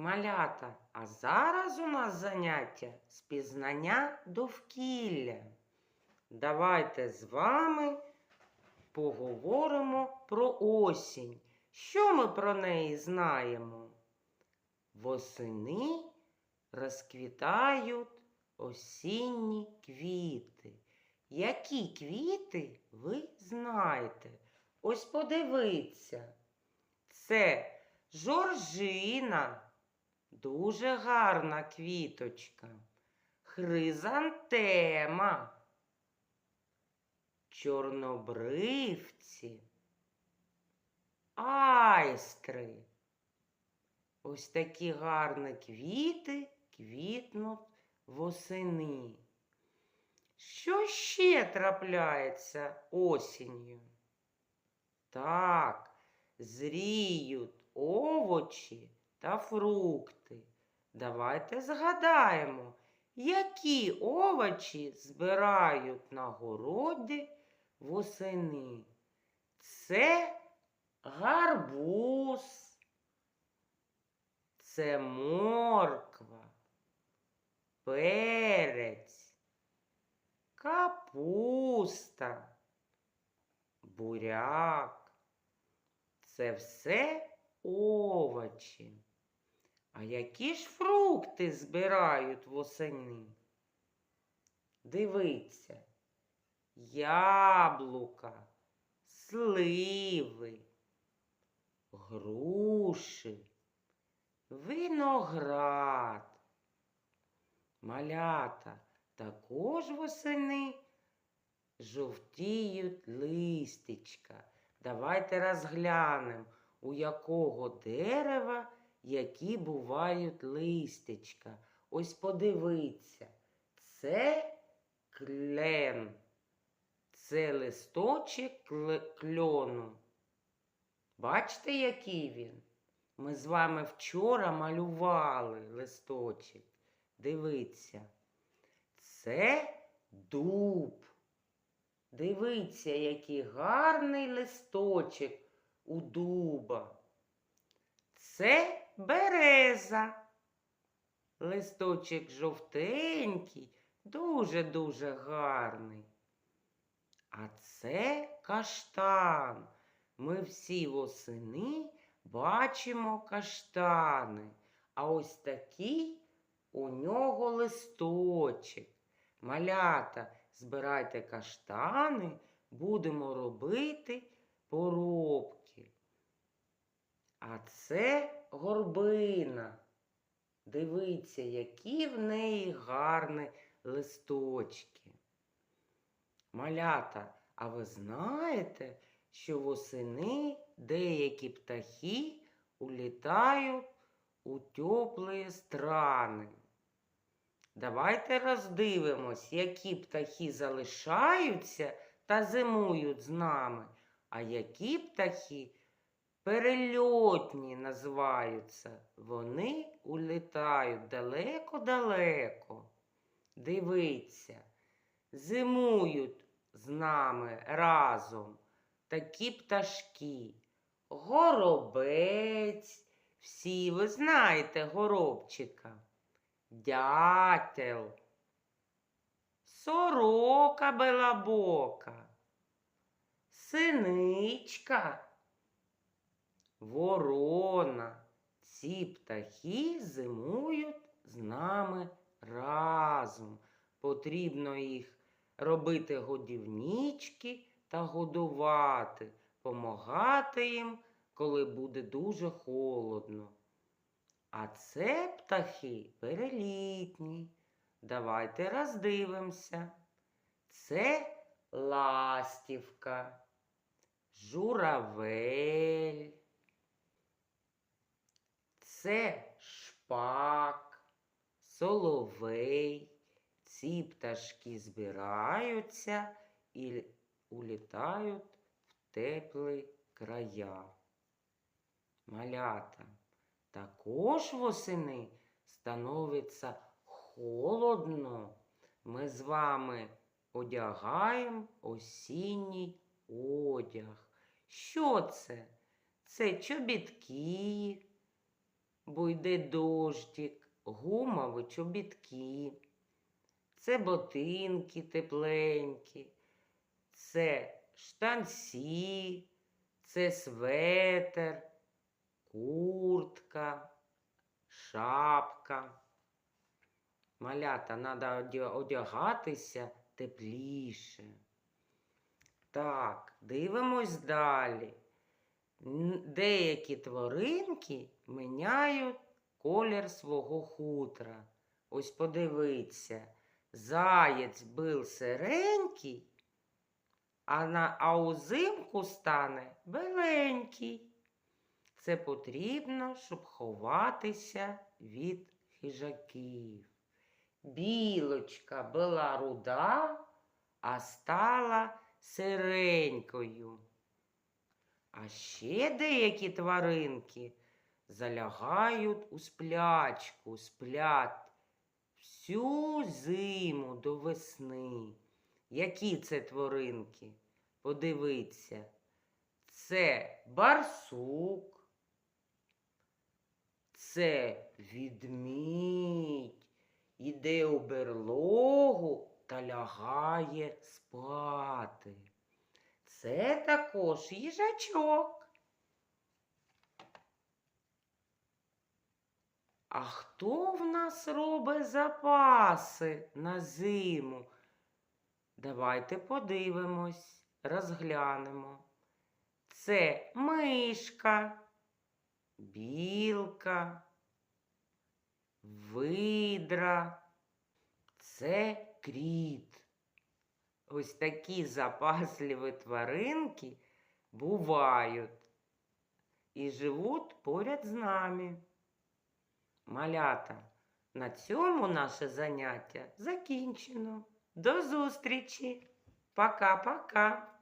Малята, а зараз у нас заняття з пізнання довкілля. Давайте з вами поговоримо про осінь. Що ми про неї знаємо? Восени розквітають осінні квіти. Які квіти ви знаєте? Ось подивіться. Це жоржина, дуже гарна квіточка. Хризантема, чорнобривці, айстри. Ось такі гарні квіти квітнуть восени. Що ще трапляється осінню? Так, зріють овочі та фрукти. Давайте згадаємо, які овочі збирають на городі восени. Це гарбуз, це морква, перець, капуста, буряк. Це все овочі. А які ж фрукти збирають восени? Дивіться, яблука, сливи, груші, виноград, малята також восени жовтіють листечка. Давайте розглянемо, у якого дерева які бувають листечка. Ось подивіться, це клен, це листочок кльону. Бачите, який він? Ми з вами вчора малювали листочок. Дивіться, це дуб. Дивіться, який гарний листочок у дуба. Це береза. Листочок жовтенький, дуже-дуже гарний. А це каштан. Ми всі восени бачимо каштани. А ось такий у нього листочок. Малята, збирайте каштани, будемо робити поробки. А це горбина. Дивіться, які в неї гарні листочки. Малята, а ви знаєте, що восени деякі птахи улітають у теплі страни? Давайте роздивимось, які птахи залишаються та зимують з нами, а які птахи перельотні називаються. Вони улітають далеко-далеко. Дивіться, зимують з нами разом такі пташки. Горобець. Всі ви знаєте горобчика. Дятел. Сорока белабока. Синичка. Ворона. Ці птахи зимують з нами разом. Потрібно їх робити годівнички та годувати, помагати їм, коли буде дуже холодно. А це птахи перелітні. Давайте роздивимося. Це ластівка, журавель. Це шпак, соловей. Ці пташки збираються і улітають в теплі края. Малята. Також восени становиться холодно. Ми з вами одягаємо осінній одяг. Що це? Це чобітки, бо йде дощик, гумові чобітки. Це ботинки тепленькі, це штанці, це светер, куртка, шапка. Малята, треба одягатися тепліше. Так, дивимось далі. Деякі тваринки міняють колір свого хутра. Ось подивіться, заєць був сиренький, а, на, а узимку стане беленький. Це потрібно, щоб ховатися від хижаків. Білочка була руда, а стала сиренькою. А ще деякі тваринки залягають у сплячку, сплять всю зиму до весни. Які це тваринки? Подивіться. Це барсук, це відмідь, іде у берлогу та лягає спати. Це також їжачок. А хто в нас робить запаси на зиму? Давайте подивимось, розглянемо. Це мишка, білка, видра, це кріт. Ось такі запасливі тваринки бувають і живуть поряд з нами. Малята, на цьому наше заняття закінчено. До зустрічі. Пока-пока.